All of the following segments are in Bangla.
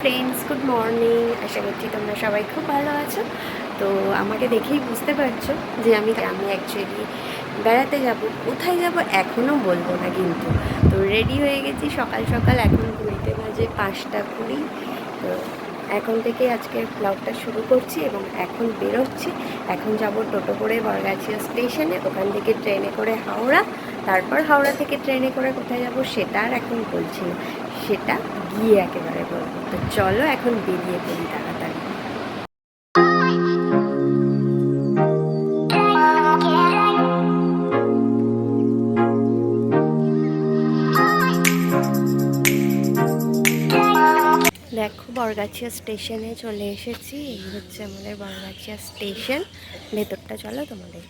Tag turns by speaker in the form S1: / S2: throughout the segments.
S1: ফ্রেন্ডস গুড মর্নিং আশা করছি তোমরা সবাই খুব ভালো আছো। তো আমাকে দেখেই বুঝতে পারছ যে আমি আমি অ্যাকচুয়ালি বেড়াতে যাব। কোথায় যাব এখনও বলব না কিন্তু। তো রেডি হয়ে গেছি সকাল সকাল। এখন ঘুরতে বাজে পাঁচটা কুড়ি। তো এখন থেকে আজকের ব্লগটা শুরু করছি এবং এখন বেরোচ্ছি। এখন যাব টোটো করে বরগাছিয়া স্টেশনে ওখান থেকে ট্রেনে করে হাওড়া। তারপর হাওড়া থেকে ট্রেনে করে কোথায় যাব সেটা আর এখন বলছি না। সেটা গিয়ে একেবারে বলব। তো চলো এখন বেরিয়ে পড়ি তাড়াতাড়ি। দেখো, বরগাছিয়া স্টেশনে চলে এসেছি। এই হচ্ছে আমাদের বরগাছিয়া স্টেশন। ভেতরটা চলো তোমাদের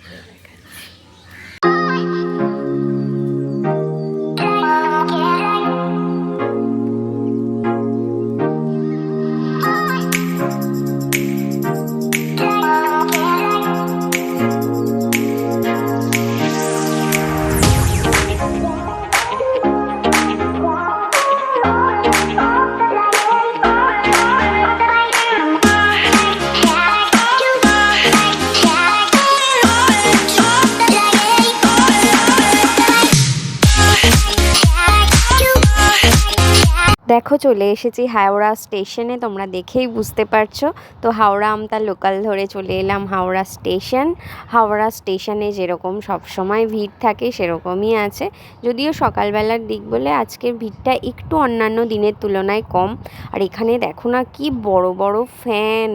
S1: দেখো, চলে এসেছি হাওড়া স্টেশনে, তোমরা দেখেই বুঝতে পারছ। তো হাওড়া আমতা লোকাল ধরে চলে এলাম হাওড়া স্টেশন। হাওড়া স্টেশনে যেরকম সব সময় ভিড় থাকে, সেরকমই আছে। যদিও সকালবেলার দিক বলে আজকের ভিড়টা একটু অন্যান্য দিনের তুলনায় কম। আর এখানে দেখো না কি বড় বড় ফ্যান।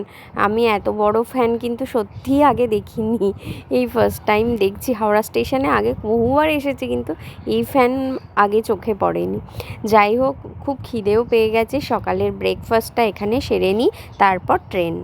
S1: আমি এত বড় ফ্যান কিন্তু সত্যিই আগে দেখিনি। এই ফার্স্ট টাইম দেখছি হাওড়া স্টেশনে, আগে বহুবার এসেছি কিন্তু এই ফ্যান আগে চোখে পড়েনি। যাই হোক, খুব খিদেও পেয়ে গেছে। সকালের ব্রেকফাস্টটা এখানে সেরে নিই তারপর ট্রেন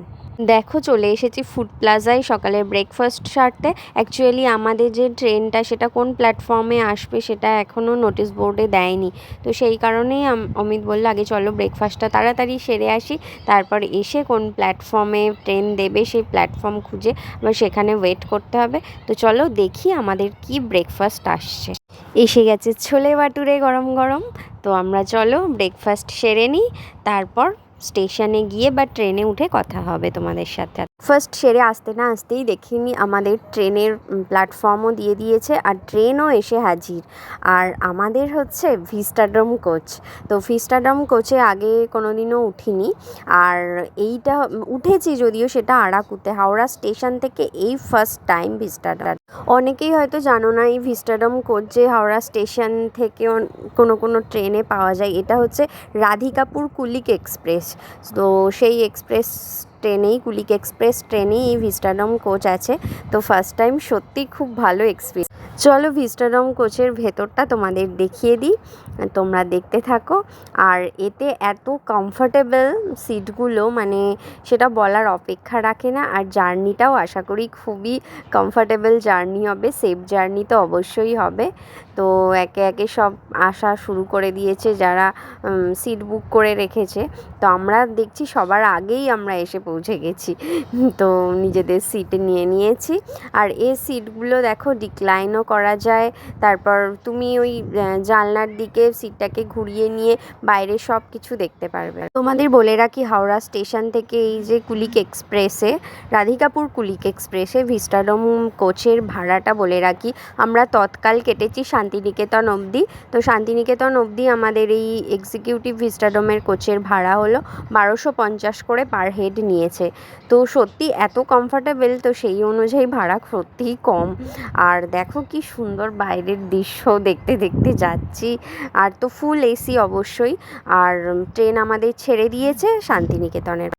S1: দেখো, চলে এসেছি ফুড প্লাজায় সকালের ব্রেকফাস্ট সারতে। অ্যাকচুয়ালি আমাদের যে ট্রেনটা সেটা কোন প্ল্যাটফর্মে আসবে, সেটা এখনও নোটিশ বোর্ডে দেয়নি। তো সেই কারণেই অমিত বলল, আগে চলো ব্রেকফাস্টটা তাড়াতাড়ি সেরে আসি। তারপর এসে কোন প্ল্যাটফর্মে ট্রেন দেবে, সেই প্ল্যাটফর্ম খুঁজে আবার সেখানে ওয়েট করতে হবে। তো চলো দেখি আমাদের কি ব্রেকফাস্ট আসছে। এসে গেছে ছোলে বাটুরে গরম গরম। তো আমরা চলো ব্রেকফাস্ট সেরে নিই তারপর স্টেশনে গিয়ে বা ট্রেনে উঠে কথা হবে তোমাদের সাথে। ফার্স্ট সেরে আসতে না আসতেই দেখিনি, আমাদের ট্রেনের প্ল্যাটফর্মও দিয়ে দিয়েছে আর ট্রেনও এসে হাজির। আর আমাদের হচ্ছে ভিস্টাড্রম কোচ তো ভিস্টাড্রম কোচে আগে কোনো দিনও উঠিনি। আর এইটা উঠেছি যদিও সেটা আরাকুতে, হাওড়া স্টেশন থেকে এই ফার্স্ট টাইম ভিস্টাড্রম অনেকেই হয়তো জানো না এই ভিস্টাডম কোচ যে হাওড়া স্টেশন থেকে কোনো কোনো ট্রেনে পাওয়া যায়। এটা হচ্ছে রাধিকাপুর কুলিক এক্সপ্রেস। তো সেই এক্সপ্রেস ট্রেনেই কুলিক এক্সপ্রেস ট্রেনেই এই ভিস্টাডম কোচ আছে। তো ফার্স্ট টাইম সত্যি খুব ভালো এক্সপিরিয়েন্স চলো ভিস্টাডম কোচের ভেতরটা তোমাদের দেখিয়ে দিই। তোমরা দেখতে থাকো। আর এতে এত কমফোর্টেবল সিটগুলো মানে সেটা বলার অপেক্ষা রাখে না। আর জার্নিটাও আশা করি খুবই কমফোর্টেবল জার্নি হবে সেফ জার্নি তো অবশ্যই হবে। তো একে একে সব আসা শুরু করে দিয়েছে যারা সিট বুক করে রেখেছে। তো আমরা দেখছি সবার আগেই আমরা এসে পৌঁছে গেছি। তো নিজেদের সিট নিয়ে নিয়েছি। আর এই সিটগুলো দেখো ডিক্লাইনও করা যায়। তারপর তুমি ওই জানলার দিকে সিটটাকে ঘুরিয়ে নিয়ে বাইরে সব কিছু দেখতে পারবে। তোমাদের বলে রাখি হাওড়া স্টেশন থেকে এই যে কুলিক এক্সপ্রেসে, রাধিকাপুর কুলিক এক্সপ্রেসে ভিস্টাডোম কোচের ভাড়াটা বলে রাখি। আমরা তৎকাল কেটেছি শান্তিনিকেতন অবধি। তো শান্তিনিকেতন অবধি আমাদের এই এক্সিকিউটিভ ভিস্টাডোমের কোচের ভাড়া হলো বারোশো পঞ্চাশ করে পার হেড নিয়েছে। তো সত্যি এত কমফোর্টেবল তো সেই অনুযায়ী ভাড়া সত্যিই কম। আর দেখো কি সুন্দর বাইরের দৃশ্য দেখতে দেখতে যাচ্ছি। আর তো ফুল এসি অবশ্যই। আর ট্রেন আমাদের ছেড়ে দিয়েছে শান্তিনিকেতনের।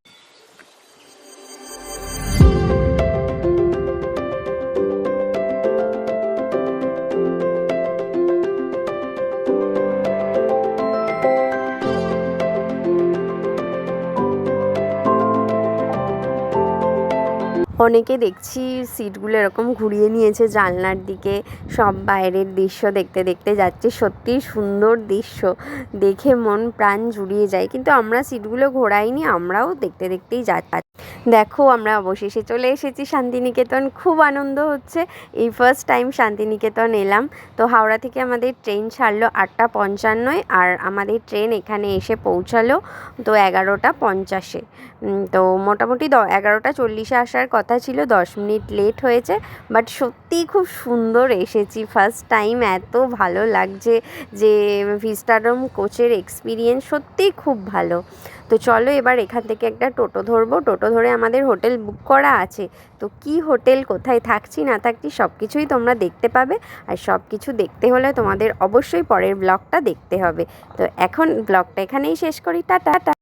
S1: অনেকে দেখছি সিটগুলো এরকম ঘুরিয়ে নিয়েছে জানলার দিকে, সব বাইরের দৃশ্য দেখতে দেখতে যাচ্ছে। সত্যিই সুন্দর দৃশ্য। দেখে মন প্রাণ জুড়িয়ে যায়। কিন্তু আমরা সিটগুলো ঘোরাইনি, আমরাও দেখতে দেখতেই যাচ্ছি দেখো, আমরা অবশেষে চলে এসেছি শান্তিনিকেতন। খুব আনন্দ হচ্ছে। এই ফার্স্ট টাইম শান্তিনিকেতন এলাম। তো হাওড়া থেকে আমাদের ট্রেন ছাড়লো আটটা পঞ্চান্নয় আর আমাদের ট্রেন এখানে এসে পৌঁছালো তো এগারোটা পঞ্চাশে। তো মোটামুটি দ, এগারোটা চল্লিশে আসার কথা ছিল, দশ মিনিট লেট হয়েছে বাট সত্যিই খুব সুন্দর এসেছি। ফার্স্ট টাইম এত ভালো লাগছে যে ভিস্টাডম কোচের এক্সপিরিয়েন্স সত্যিই খুব ভালো। তো চলো এবার এখান থেকে একটা টোটো ধরবো। টোটো ধরে আমাদের হোটেল বুক করা আছে। তো কি হোটেল, কোথায় থাকছি, না থাকছি সব কিছুই তোমরা দেখতে পাবে। আর সব কিছু দেখতে হলে তোমাদের অবশ্যই পরের ব্লগটা দেখতে হবে। তো এখন ব্লগটা এখানেই শেষ করি। টাটা।